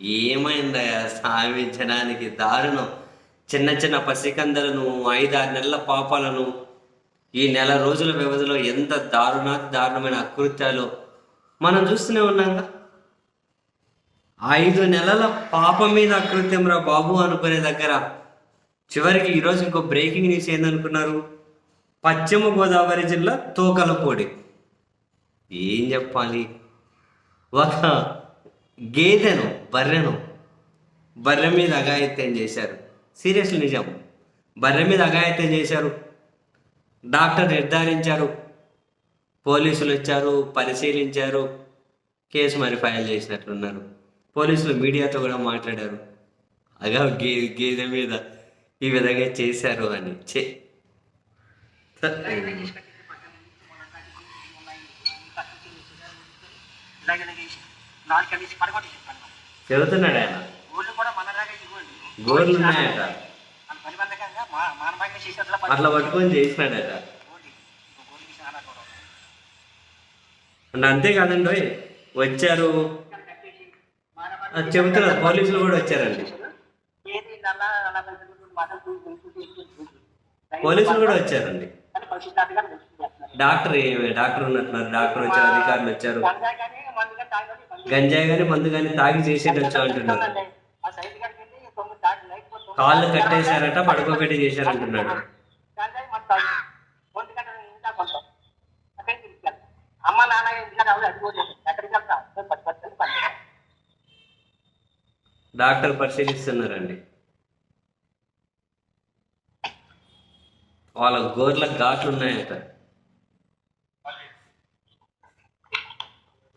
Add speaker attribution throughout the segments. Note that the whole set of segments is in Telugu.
Speaker 1: ఏమైందయ్యా? సాధించడానికి దారుణం. చిన్న చిన్న పసికందలను ఐదారు నెలల పాపాలను ఈ నెల రోజుల వ్యవధిలో ఎంత దారుణాతి దారుణమైన అకృత్యాలు మనం చూస్తూనే ఉన్నాగా ఐదు నెలల పాప మీద అకృత్యం రా బాబు అనుకునే దగ్గర. చివరికి ఈరోజు ఇంకో బ్రేకింగ్ న్యూస్ ఏందనుకున్నారు? పశ్చిమ గోదావరి జిల్లా తోకలపూడి. ఏం చెప్పాలి? ఒక గేదెను బర్రెను బర్రె మీద అఘాయిత్యం చేశారు. సీరియస్లీ నిజం. బర్రె మీద అఘాయిత్యం చేశారు. డాక్టర్ నిర్ధారించారు. పోలీసులు వచ్చారు పరిశీలించారు. కేసు మరి ఫైల్ చేసినట్లున్నారు. పోలీసులు మీడియాతో కూడా మాట్లాడారు. అగా గే గేదె మీద ఈ విధంగా చేశారు అని. చే
Speaker 2: ఇలాగే నాలుగు పడగొట్టి చెప్పాను
Speaker 1: ఆయన
Speaker 2: ఊళ్ళు కూడా మనలాగే ఇవ్వండి
Speaker 1: గోర్లు ఉన్నాయట
Speaker 2: మా
Speaker 1: అట్లా పట్టుకొని చేసినాడట
Speaker 2: చాలా
Speaker 1: అంటే అంతేకాదండి వచ్చారు చెబుతున్నారు పోలీసులు కూడా వచ్చారండి పోలీసులు కూడా వచ్చారండి డాక్టర్ డాక్టర్ ఉన్నట్టున్నారు డాక్టర్ వచ్చారు అధికారులు వచ్చారు గంజాయి కానీ మందు కానీ తాగి చేసేటచ్చు
Speaker 2: తొమ్మిది
Speaker 1: కాళ్ళు కట్టేశారట పడుకోబెట్టి చేశారంటున్నాడు.
Speaker 2: అమ్మ నాన్న
Speaker 1: డాక్టర్ పరిశీలిస్తున్నారండి. వాళ్ళ గోర్ల ఘాట్లు ఉన్నాయట.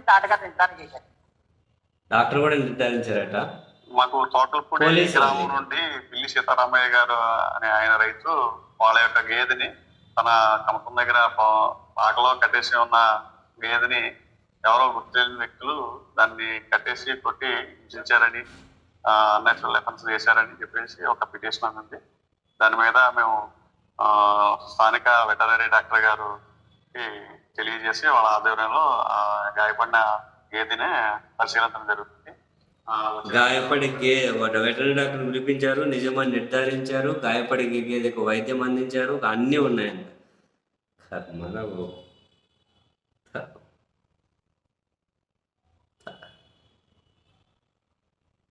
Speaker 2: తాటగా నిర్ధారణ చేశారు.
Speaker 1: డాక్టర్ కూడా నిర్ధారించారట?
Speaker 3: మాకు తోటలపూడి గ్రామం. నుండి పిల్లి సీతారామయ్య గారు అనే ఆయన రైతు వాళ్ళ యొక్క గేదెని తన కమకం దగ్గర పా- పాకలో కట్టేసి ఉన్న గేదెని ఎవరో గుర్తు వ్యక్తులు దాన్ని కట్టేసి కొట్టి హింసించారని అన్యాచురల్ ఎఫెన్స్ చేశారని చెప్పేసి ఒక పిటిషన్ ఉంది. దాని మీద మేము స్థానిక వెటనరీ డాక్టర్ గారు తెలియజేసి వాళ్ళ ఆధ్వర్యంలో గాయపడిన గేదెనే పరిశీలించడం జరుగుతుంది. ఆ,
Speaker 1: గాయపడి గే వెటరీ డాక్టర్ పిలిపించారు నిజమని నిర్ధారించారు గాయపడి గేదెకు వైద్యం అందించారు అన్నీ ఉన్నాయండి మన